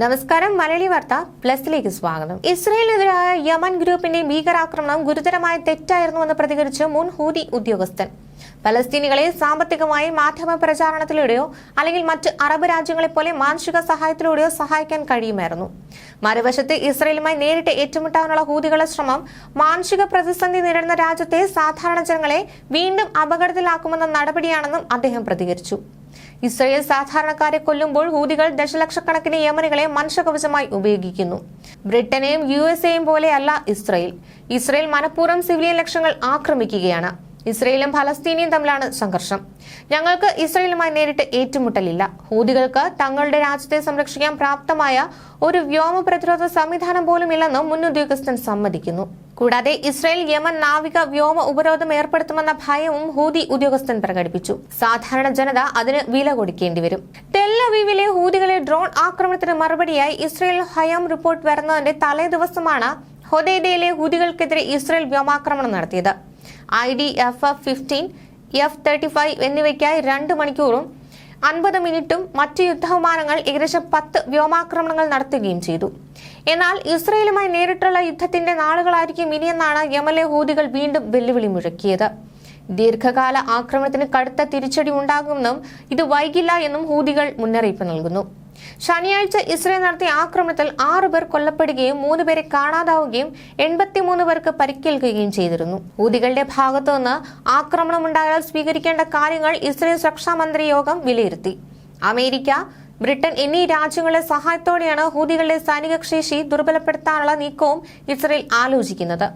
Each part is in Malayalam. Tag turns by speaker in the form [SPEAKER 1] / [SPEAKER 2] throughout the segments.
[SPEAKER 1] നമസ്കാരം മലയാളി വാർത്ത പ്ലസിലേക്ക് സ്വാഗതം. ഇസ്രയേലിനെതിരായ യമൻ ഗ്രൂപ്പിന്റെ ഭീകരാക്രമണം ഗുരുതരമായ തെറ്റായിരുന്നുവെന്ന് പ്രതികരിച്ച് മുൻ ഹൂതി ഉദ്യോഗസ്ഥൻ. പലസ്തീനികളെ സാമ്പത്തികമായി മാധ്യമ പ്രചാരണത്തിലൂടെയോ അല്ലെങ്കിൽ മറ്റ് അറബ് രാജ്യങ്ങളെ പോലെ മാനുഷിക സഹായത്തിലൂടെയോ സഹായിക്കാൻ കഴിയുമായിരുന്നു. മറുവശത്ത് ഇസ്രയേലുമായി നേരിട്ട് ഏറ്റുമുട്ടാനുള്ള ഹൂതികളുടെ ശ്രമം മാനുഷിക പ്രതിസന്ധി നേരിടുന്ന രാജ്യത്തെ സാധാരണ ജനങ്ങളെ വീണ്ടും അപകടത്തിലാക്കുമെന്ന നടപടിയാണെന്നും അദ്ദേഹം പ്രതികരിച്ചു. ഇസ്രയേൽ സാധാരണക്കാരെ കൊല്ലുമ്പോൾ ഹൂതികൾ ദശലക്ഷക്കണക്കിന് യമനികളെ മനുഷ്യകവചമായി ഉപയോഗിക്കുന്നു. ബ്രിട്ടനെയും യു എസ് എയും പോലെയല്ല ഇസ്രയേൽ. ഇസ്രയേൽ മനഃപൂർവം സിവിലിയൻ ലക്ഷ്യങ്ങൾ ആക്രമിക്കുകയാണ്. ഇസ്രയേലും ഫലസ്തീനിയും തമ്മിലാണ് സംഘർഷം. ഞങ്ങൾക്ക് ഇസ്രയേലുമായി നേരിട്ട് ഏറ്റുമുട്ടലില്ല. ഹൂതികൾക്ക് തങ്ങളുടെ രാജ്യത്തെ സംരക്ഷിക്കാൻ പ്രാപ്തമായ ഒരു വ്യോമ പ്രതിരോധ സംവിധാനം പോലും ഇല്ലെന്നും മുൻ ഉദ്യോഗസ്ഥൻ സമ്മതിക്കുന്നു. കൂടാതെ ഇസ്രായേൽ യമൻ നാവിക വ്യോമ ഉപരോധം ഏർപ്പെടുത്തുമെന്ന ഭയവും ഹൂതി ഉദ്യോഗസ്ഥൻ പ്രകടിപ്പിച്ചു. സാധാരണ ജനത അതിന് വില കൊടുക്കേണ്ടി വരും. ടെല്ലവീവിലെ ഹൂതികളെ ഡ്രോൺ ആക്രമണത്തിന് മറുപടിയായി ഇസ്രായേൽ ഹയാം റിപ്പോർട്ട് വരുന്നതിന്റെ തലേ ദിവസമാണ് ഹൊദൈദയിലെ ഹൂതികൾക്കെതിരെ ഇസ്രായേൽ വ്യോമാക്രമണം നടത്തിയത്. I D F F fifteen F thirty five എന്നിവയ്ക്കായി രണ്ട് മണിക്കൂറും അൻപത് മിനിറ്റും മറ്റ് യുദ്ധവിമാനങ്ങൾ ഏകദേശം പത്ത് വ്യോമാക്രമണങ്ങൾ നടത്തുകയും ചെയ്തു. എന്നാൽ ഇസ്രയേലുമായി നേരിട്ടുള്ള യുദ്ധത്തിന്റെ നാളുകളായിരിക്കും ഇനിയെന്നാണ് യമലെ ഹൂദികൾ വീണ്ടും വെല്ലുവിളി മുഴക്കിയത്. ദീർഘകാല ആക്രമണത്തിന് കടുത്ത തിരിച്ചടി ഉണ്ടാകുമെന്നും ഇത് വൈകില്ല എന്നും ഹൂദികൾ മുന്നറിയിപ്പ് നൽകുന്നു. ശനിയാഴ്ച ഇസ്രയേൽ നടത്തിയ ആക്രമണത്തിൽ ആറു പേർ കൊല്ലപ്പെടുകയും മൂന്ന് പേരെ കാണാതാവുകയും എൺപത്തിമൂന്ന് പേർക്ക് പരിക്കേൽക്കുകയും ചെയ്തിരുന്നു. ഊതികളുടെ ഭാഗത്തുനിന്ന് ആക്രമണമുണ്ടായാൽ സ്വീകരിക്കേണ്ട കാര്യങ്ങൾ ഇസ്രയേൽ സുരക്ഷാ മന്ത്രി യോഗം വിലയിരുത്തി. അമേരിക്ക ബ്രിട്ടൻ എന്നീ രാജ്യങ്ങളുടെ സഹായത്തോടെയാണ് ഹൂതികളുടെ സൈനിക ശേഷി ദുർബലപ്പെടുത്താനുള്ള നീക്കവും ഇസ്രയേൽ ആലോചിക്കുന്നത്.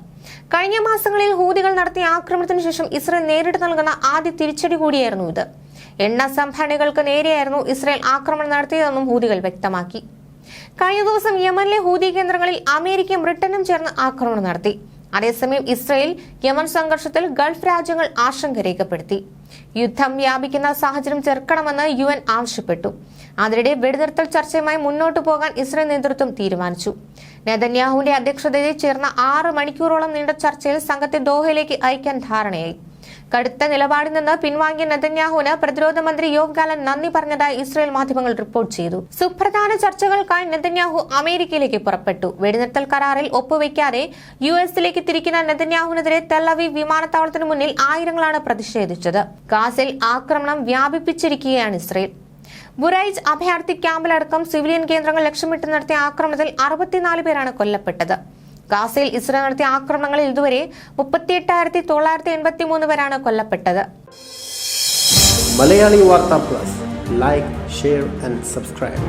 [SPEAKER 1] കഴിഞ്ഞ മാസങ്ങളിൽ ഹൂതികൾ നടത്തിയ ആക്രമണത്തിന് ശേഷം ഇസ്രയേൽ നേരിട്ട് നൽകുന്ന ആദ്യ തിരിച്ചടി കൂടിയായിരുന്നു ഇത്. എണ്ണ സംഭരണികൾക്ക് നേരെയായിരുന്നു ഇസ്രയേൽ ആക്രമണം നടത്തിയതെന്നും ഹൂതികൾ വ്യക്തമാക്കി. കഴിഞ്ഞ ദിവസം യമനിലെ ഹൂതി കേന്ദ്രങ്ങളിൽ അമേരിക്കയും ബ്രിട്ടനും ചേർന്ന് ആക്രമണം നടത്തി. അതേസമയം ഇസ്രയേൽ യമൻ സംഘർഷത്തിൽ ഗൾഫ് രാജ്യങ്ങൾ ആശങ്ക രേഖപ്പെടുത്തി. യുദ്ധം വ്യാപിക്കുന്ന സാഹചര്യം ചെറുക്കണമെന്ന് യു എൻ ആവശ്യപ്പെട്ടു. അതിനിടെ വെടിനിർത്തൽ ചർച്ചയുമായി മുന്നോട്ടു പോകാൻ ഇസ്രയേൽ നേതൃത്വം തീരുമാനിച്ചു. നെതന്യാഹുവിന്റെ അധ്യക്ഷതയിൽ ചേർന്ന ആറ് മണിക്കൂറോളം നീണ്ട ചർച്ചയിൽ സംഘത്തെ ദോഹയിലേക്ക് അയക്കാൻ ധാരണയായി. കടുത്ത നിലപാടിൽ നിന്ന് പിൻവാങ്ങിയ നെതന്യാഹുവിന് പ്രതിരോധ മന്ത്രി യോഗ് ഗാലൻ നന്ദി പറഞ്ഞതായി ഇസ്രായേൽ മാധ്യമങ്ങൾ റിപ്പോർട്ട് ചെയ്തു. സുപ്രധാന ചർച്ചകൾക്കായി നെതന്യാഹു അമേരിക്കയിലേക്ക് പുറപ്പെട്ടു. വെടിനിർത്തൽ കരാറിൽ ഒപ്പുവെക്കാതെ യു എസിലേക്ക് തിരിക്കുന്ന നെതന്യാഹുവിനെതിരെ തെല്ലവി വിമാനത്താവളത്തിന് മുന്നിൽ ആയിരങ്ങളാണ് പ്രതിഷേധിച്ചത്. ഗാസിൽ ആക്രമണം വ്യാപിപ്പിച്ചിരിക്കുകയാണ് ഇസ്രയേൽ. ബുറൈജ് അഭയാർത്ഥി ക്യാമ്പിലടക്കം സിവിലിയൻ കേന്ദ്രങ്ങൾ ലക്ഷ്യമിട്ട് നടത്തിയ ആക്രമണത്തിൽ അറുപത്തിനാല് പേരാണ് കൊല്ലപ്പെട്ടത്. ഗാസയിൽ ഇസ്രയേൽ നടത്തിയ ആക്രമണങ്ങളിൽ ഇതുവരെ മുപ്പത്തിയെട്ടായിരത്തി തൊള്ളായിരത്തി എൺപത്തി മൂന്ന് പേരാണ് കൊല്ലപ്പെട്ടത്.
[SPEAKER 2] Malayali Vartha plus. Like share and subscribe